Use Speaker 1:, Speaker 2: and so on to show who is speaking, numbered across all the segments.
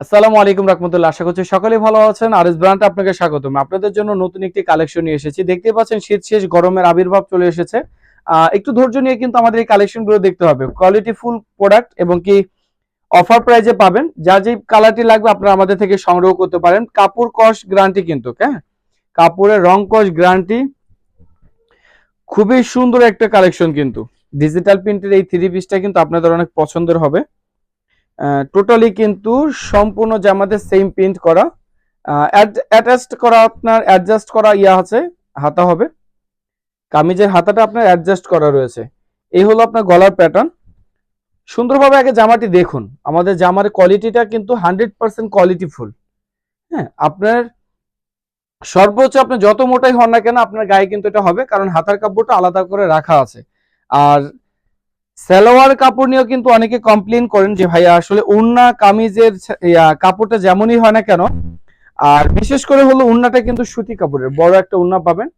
Speaker 1: আসসালামু আলাইকুম রহমতুল্লাহ, আশা করছি সকলে ভালো আছেন। আর এস ব্র্যান্ড আপনাকে স্বাগতম। আপনাদের জন্য নতুন একটি কালেকশন নিয়ে এসেছি। দেখতে পাচ্ছেন শীত শেষ, গরমের আবির্ভাব চলে এসেছে। একটু ধৈর্য নিয়ে কিন্তু আমাদের এই কালেকশনগুলো দেখতে হবে। কোয়ালিটি ফুল প্রোডাক্ট এবং কি অফার প্রাইজে পাবেন। যা যে কালারটি লাগবে আপনারা আমাদের থেকে সংগ্রহ করতে পারেন। কাপড় কস গ্যারান্টি কিন্তু হ্যাঁ কাপড়ের রং কস গ্যারান্টি খুবই সুন্দর একটা কালেকশন কিন্তু। ডিজিটাল প্রিন্টের এই থ্রি পিসটা কিন্তু আপনাদের অনেক পছন্দের হবে। টোটালি কিন্তু সম্পূর্ণ জামাতে সেম প্রিন্ট করা অ্যাটাচড করা আপনার অ্যাডজাস্ট করা ইয়া আছে, হাতা হবে। কামিজের হাতাটা আপনার অ্যাডজাস্ট করা রয়েছে। এই হলো আপনার গলার প্যাটার্ন সুন্দরভাবে আগে জামাটি দেখুন। আমাদের জামার কোয়ালিটিটা কিন্তু হান্ড্রেড পার্সেন্ট কোয়ালিটি ফুল হ্যাঁ আপনার সর্বোচ্চ আপনি যত মোটাই হন না কেন আপনার গায়ে কিন্তু এটা হবে, কারণ হাতার কাপড়টা আলাদা করে রাখা আছে। আর সালোয়ার কাপড় নিয়েও কিন্তু অনেকে কমপ্লেন করেন যে, ভাইয়া, আসলে উন্না কামিজের কাপড়টা যেমনই হয় না কেন? আর বিশেষ করে হলো উন্নাটা কিন্তু সুতি কাপড়ের, বড় একটা উন্না পাবেন।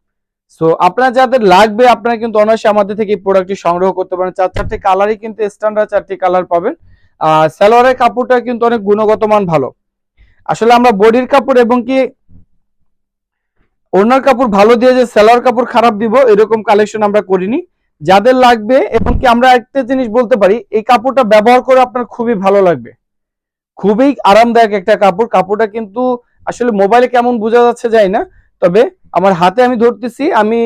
Speaker 1: সো আপনার যাদের লাগবে, আপনারা কিন্তু অনায়াসে আমাদের থেকে এই প্রোডাক্টটি সংগ্রহ করতে পারেন। চার, চারটি কালারই কিন্তু স্ট্যান্ডার্ড চারটি কালার পাবেন। আর সালোয়ারের কাপড়টা কিন্তু অনেক গুণগত মান ভালো। আসলে আমরা বডির কাপড় এবং কি ওনার কাপড় ভালো দিয়ে যে সালোয়ার কাপড় খারাপ দিব, এরকম কালেকশন আমরা করিনি। যাদের লাগবে এবং কি আমরা একটা জিনিস বলতে পারি, এই কাপড়টা ব্যবহার করে আপনার খুবই ভালো লাগবে। খুবই আরামদায়ক একটা কাপড়। কাপড়টা কিন্তু আসলে মোবাইলে কেমন বোঝা যাচ্ছে যাই না, তবে আমার হাতে আমি ধরতেছি, আমি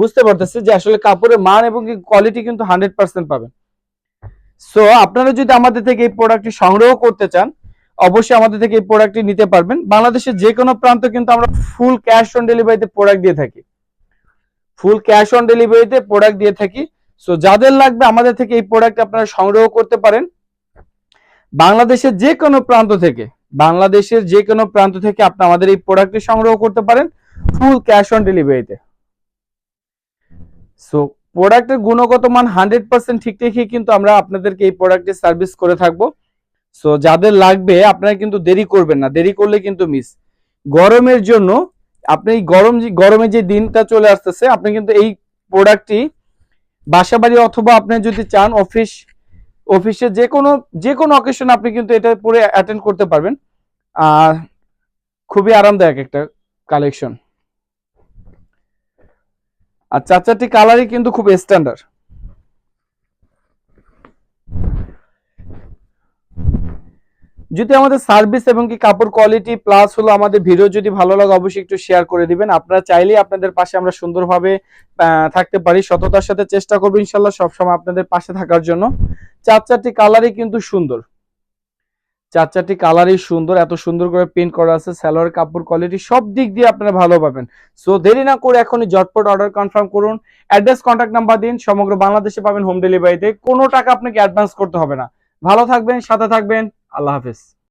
Speaker 1: বুঝতে পারতেছি যে আসলে কাপড়ের মান এবং কোয়ালিটি কিন্তু হান্ড্রেড পার্সেন্ট পাবেন। সো আপনারা যদি আমাদের থেকে এই প্রোডাক্টটি সংগ্রহ করতে চান, অবশ্যই আমাদের থেকে এই প্রোডাক্টটি নিতে পারবেন। বাংলাদেশের যে কোনো প্রান্ত কিন্তু আমরা ফুল ক্যাশ অন ডেলিভারিতে প্রোডাক্ট দিয়ে থাকি। ফুল ক্যাশ অন ডেলিভারিতে প্রোডাক্ট দিয়ে থাকি। সো যাদের লাগবে আমাদের থেকে এই প্রোডাক্ট আপনারা সংগ্রহ করতে পারেন। বাংলাদেশের যে কোনো প্রান্ত থেকে, বাংলাদেশের যে কোনো প্রান্ত থেকে আপনি আমাদের এই প্রোডাক্টটি সংগ্রহ করতে পারেন ফুল ক্যাশ অন ডেলিভারিতে সো প্রোডাক্টের গুণগত মান হান্ড্রেড পার্সেন্ট ঠিক রেখে কিন্তু আমরা আপনাদেরকে এই প্রোডাক্টের সার্ভিস করে থাকব। সো যাদের লাগবে, আপনারা কিন্তু দেরি করবেন না, দেরি করলে কিন্তু মিস গরমের জন্য আপনি এই গরম গরমে যে দিনটা চলে আসতেছে, আপনি কিন্তু এই প্রোডাক্টটি বাসা বাড়ি অথবা আপনি যদি চান অফিস অফিসে যে কোনো যে কোনো অকেশন আপনি কিন্তু এটা পরে অ্যাটেন্ড করতে পারবেন। আর খুবই আরামদায়ক একটা কালেকশন আর চার চারটি কালারই কিন্তু খুব স্ট্যান্ডার্ড যদি আমাদের সার্ভিস এবং কি কাপড় কোয়ালিটি প্লাস হলো আমাদের ভিডিও যদি ভালো লাগে অবশ্যই একটু শেয়ার করে দিবেন। আপনারা চাইলেই আপনাদের পাশে আমরা সুন্দরভাবে থাকতে পারি। সততার সাথে চেষ্টা করব ইনশাল্লাহ সবসময় আপনাদের পাশে থাকার জন্য। চার চারটি কালারই কিন্তু সুন্দর। চার চারটি কালারই সুন্দর। এত সুন্দর করে প্রিন্ট করা আছে। সালোয়ার, কাপড় কোয়ালিটি সব দিক দিয়ে আপনারা ভালো পাবেন। সো দেরি না করে এখনই ঝটপট অর্ডার কনফার্ম করুন। অ্যাড্রেস কন্ট্যাক্ট নাম্বার দিন। সমগ্র বাংলাদেশে পাবেন হোম ডেলিভারিতে কোনো টাকা আপনাকে অ্যাডভান্স করতে হবে না। ভালো থাকবেন, সাথে থাকবেন। Alaves.